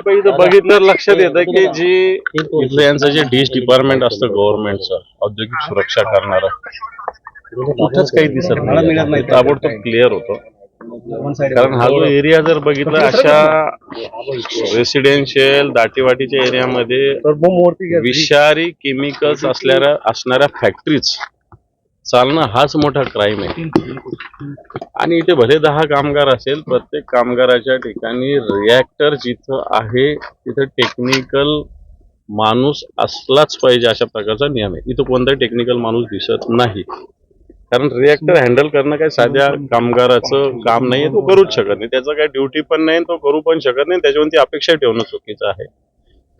पण इथं बघितल्यावर लक्षात येतं की जी इथलं यांचं जे डिश डिपार्टमेंट असतं गव्हर्नमेंटचं औद्योगिक सुरक्षा करणारं. कुठंच काही दिसत नाही. हे ताबडतोब क्लिअर होतं. कारण हा जो एरिया जर बघितला अशा रेसिडेन्शियल दाटीवाटीच्या एरियामध्ये विषारी केमिकल्स असणाऱ्या असणाऱ्या फॅक्टरीज चालणं हाच मोठा क्राईम आहे. आणि इथे भले दहा कामगार असेल प्रत्येक कामगाराच्या ठिकाणी रिॲक्टर जिथं आहे तिथं टेक्निकल माणूस असलाच पाहिजे अशा प्रकारचा नियम आहे. इथं कोणताही टेक्निकल माणूस दिसत नाही. कारण रिॲक्टर हँडल करणं काही साध्या कामगाराचं काम नाहीये तो करूच शकत नाही. त्याचं काही ड्युटी पण नाही तो करू पण शकत नाही त्याच्यावरती अपेक्षा ठेवणं चुकीचं आहे.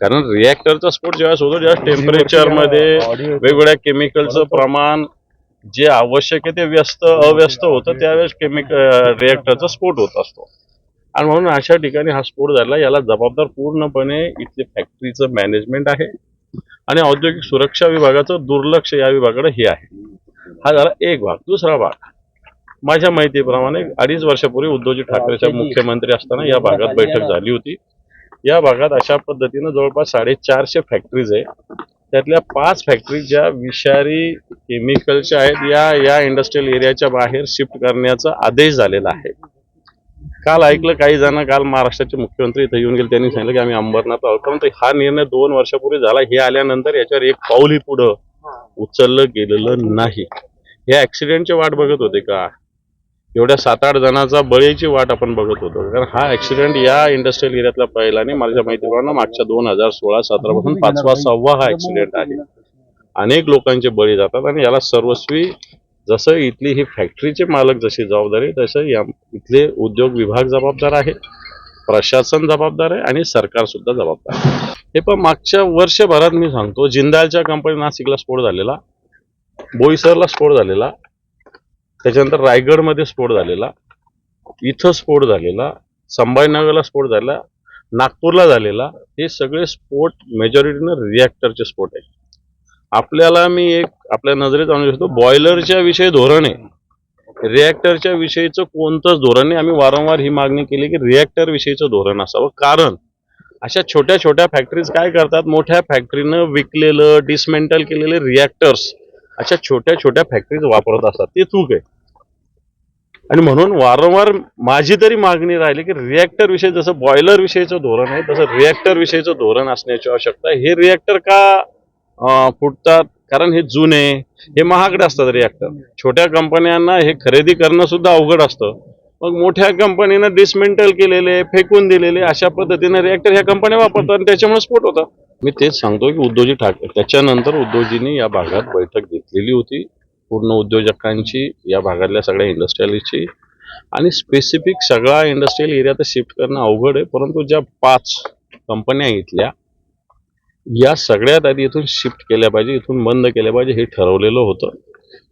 कारण रिॲक्टरचा स्फोट ज्यावेळेस होतो ज्यावेळेस टेम्परेचरमध्ये वेगवेगळ्या केमिकलचं प्रमाण जे आवश्यक आहे ते व्यस्त अव्यस्त होतं त्यावेळेस केमिकल रिॲक्टरचा स्फोट होत असतो. आणि म्हणून अशा ठिकाणी हा स्फोट झाला याला जबाबदार पूर्णपणे इथले फॅक्टरीचं मॅनेजमेंट आहे. आणि औद्योगिक सुरक्षा विभागाचं दुर्लक्ष या विभागाकडे हे आहे. हा झाला एक भाग. दुसरा भाग. माझ्या माहितीप्रमाणे अडीच वर्षापूर्वी उद्धवजी ठाकरेच्या मुख्यमंत्री असताना या भागात बैठक झाली होती. या भागात अशा पद्धतीनं जवळपास साडेचारशे फॅक्टरीज आहे. त्यातल्या पाच फॅक्टरी ज्या विषारी केमिकलच्या आहेत या या इंडस्ट्रियल एरियाच्या बाहेर शिफ्ट करण्याचा आदेश झालेला आहे. काल ऐकलं काही जण काल महाराष्ट्राचे मुख्यमंत्री इथे येऊन गेले त्यांनी सांगितलं की आम्ही अंबरनाथ आहोत. परंतु हा निर्णय दोन वर्षापूर्वी झाला. हे आल्यानंतर याच्यावर एक पाऊलही पुढं उचललं गेलेलं नाही. हे ऍक्सिडेंटची वाट बघत होते का? एवढ्या सात आठ जणांचा बळीची वाट आपण बघत होतो. कारण हा ऍक्सिडेंट या इंडस्ट्रियल एरियातला पहिला आणि माझ्या माहितीप्रमाणे मागच्या दोन हजार सोळा सतरा पासून पाचवा सहावा हा ऍक्सिडेंट आहे. अनेक लोकांचे बळी जातात आणि याला सर्वस्वी जसं इथली ही फॅक्टरीचे मालक जशी जबाबदारी तसं या इथले उद्योग विभाग जबाबदार आहे प्रशासन जबाबदार आहे आणि सरकार सुद्धा जबाबदार आहे. हे पण मागच्या वर्षभरात मी सांगतो जिंदालच्या कंपनी नाशिकला स्फोट झालेला बोईसरला स्फोट झालेला त्याच्यानंतर रायगडमध्ये स्फोट झालेला इथं स्फोट झालेला संभाजीनगरला स्फोट झाला नागपूरला झालेला हे सगळे स्फोट मेजॉरिटीनं रिॲक्टरचे स्फोट आहे आपल्याला मी एक आपल्या नजरेत आणू शकतो बॉयलरच्या विषयी धोरण आहे. रिॲक्टरच्या विषयीचं कोणतंच धोरण नाही. आम्ही वारंवार ही मागणी केली की रिॲक्टर विषयीचं धोरण असावं. कारण अशा छोट्या छोट्या फॅक्टरीज काय करतात? मोठ्या फॅक्टरीनं विकलेलं डिसमेंटल केलेले रिॲक्टर्स अशा छोट्या छोट्या फॅक्टरीज वापरत असतात. ते चूक आहे. आणि म्हणून वारंवार माझी तरी मागणी राहिली की रिॲक्टर विषयी जसं बॉयलर विषयीचं धोरण आहे तसं रिॲक्टर विषयीचं धोरण असण्याची आवश्यकता हे रिॲक्टर का फुटतात? कारण हे जुने हे महागडे असतात रिॲक्टर छोट्या कंपन्यांना हे खरेदी करणं सुद्धा अवघड असतं. मग मोठ्या कंपनीनं डिसमेंटल केलेले फेकून दिलेले अशा पद्धतीने रिॲक्टर ह्या कंपन्या वापरतात आणि त्याच्यामुळे स्फोट होतात. मी तेच सांगतो की उद्धवजी ठाकरे त्याच्यानंतर उद्धवजींनी या भागात बैठक घेतलेली होती. पूर्ण उद्योजकांची या भागातल्या सगळ्या इंडस्ट्रियलिस्टची आणि स्पेसिफिक सगळा इंडस्ट्रियल एरिया तर शिफ्ट करणं अवघड आहे. परंतु ज्या पाच कंपन्या आहेत इथल्या या सगळ्यात आधी इथून शिफ्ट केल्या पाहिजे इथून बंद केल्या पाहिजे हे ठरवलेलं होतं.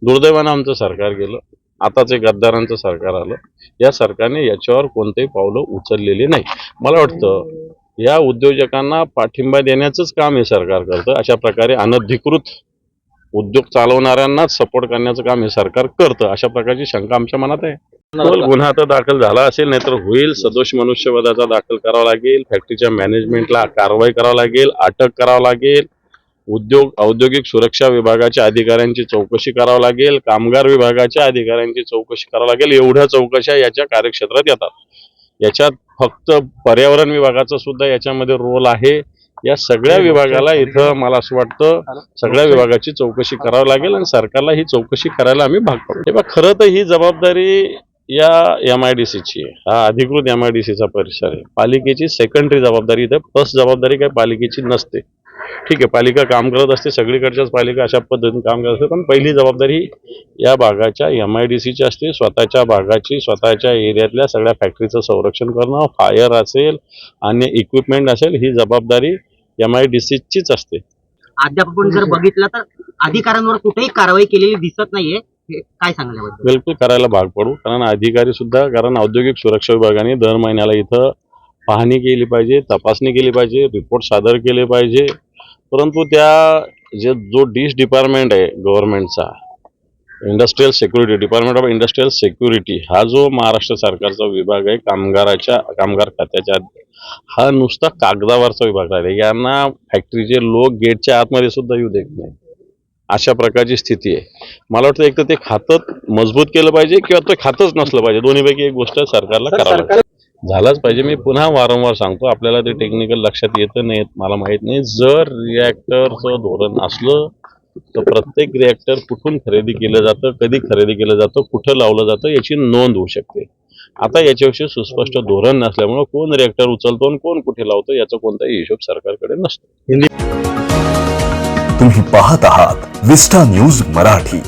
दुर्दैवानं आमचं सरकार गेलं. आताच एक गद्दारांचं सरकार आलं. या सरकारने याच्यावर कोणतेही पावलं उचललेली नाही. मला वाटतं या उद्योजकांना पाठिंबा देण्याचंच काम हे सरकार करतं. अशा प्रकारे अनधिकृत उद्योग चालवणाऱ्यांनाच सपोर्ट करण्याचं काम हे सरकार करतं. अशा प्रकारची शंका आमच्या मनात आहे. गुन्हा तर दाखल झाला असेल नाहीतर होईल. सदोष मनुष्यवधाचा दाखल करावा लागेल. फॅक्टरीच्या मॅनेजमेंटला कारवाई करावं लागेल. अटक करावं लागेल. उद्योग औद्योगिक सुरक्षा विभागाच्या अधिकाऱ्यांची चौकशी करावं लागेल. कामगार विभागाच्या अधिकाऱ्यांची चौकशी करावं लागेल. एवढ्या चौकशा याच्या कार्यक्षेत्रात येतात. याच्यात फक्त पर्यावरण विभागाचा सुद्धा याच्यामध्ये रोल आहे. या सगळ्या विभागाला इथं मला असं वाटतं सगळ्या विभागाची चौकशी करावी लागेल आणि सरकारला ही चौकशी करायला आम्ही भाग पाडू. हे बघ खरं तर ही जबाबदारी या एम आय डी सीची आहे. हा अधिकृत एम आय डी सीचा परिसर आहे. पालिकेची सेकंडरी जबाबदारी इथं फर्स्ट जबाबदारी काही पालिकेची नसते. ठीक आहे पालिका काम करत असते सगळीकडच्याच पालिका अशा पद्धतीने काम करत असते पण पहिली जबाबदारी या भागाच्या एम आय डी सीची असते. स्वतःच्या भागाची स्वतःच्या एरियातल्या सगळ्या फॅक्टरीचं संरक्षण करणं फायर असेल अन्य इक्विपमेंट असेल ही जबाबदारी एम आय डी सीचीच असते. अद्याप आपण जर बघितलं तर अधिकाऱ्यांवर कुठेही कारवाई केलेली दिसत नाहीये. काय सांगाल याबद्दल बिलकुल करायला भाग पडू. कारण अधिकारी सुद्धा कारण औद्योगिक सुरक्षा विभागाने दर महिन्याला इथं पाहणी केली पाहिजे तपासणी केली पाहिजे रिपोर्ट सादर केले पाहिजे. परंतु त्या जे जो डिश डिपार्टमेंट आहे गव्हर्नमेंटचा industrial security department of industrial security हा जो महाराष्ट्र सरकारचा विभाग आहे कामगाराच्या कामगार खात्याच्या हा नुसता कागदावरचा विभाग राहिला. यांना फॅक्टरीचे लोक गेटच्या आतमध्ये सुद्धा येऊ देत नाही अशा प्रकारची स्थिती आहे. मला वाटतं एक तर ते खातं मजबूत केलं पाहिजे किंवा ते खातच नसलं पाहिजे. दोन्हीपैकी एक गोष्ट सरकारला करावं. झालाच पाहिजे. मी पुन्हा वारंवार सांगतो आपल्याला ते टेक्निकल लक्षात येतं नाही मला माहीत नाही. जर रिॲक्टरचं धोरण असलं तर प्रत्येक रिॲक्टर कुठून खरेदी केलं जातं कधी खरेदी केलं जातं कुठं लावलं जातं याची नोंद होऊ शकते. आता याच्याविषयी सुस्पष्ट धोरण नसल्यामुळं कोण रिॲक्टर उचलतो आणि कोण कुठे लावतो याचा कोणताही हिशोब सरकारकडे नसतो. तुम्ही पाहत आहात विस्टा न्यूज मराठी.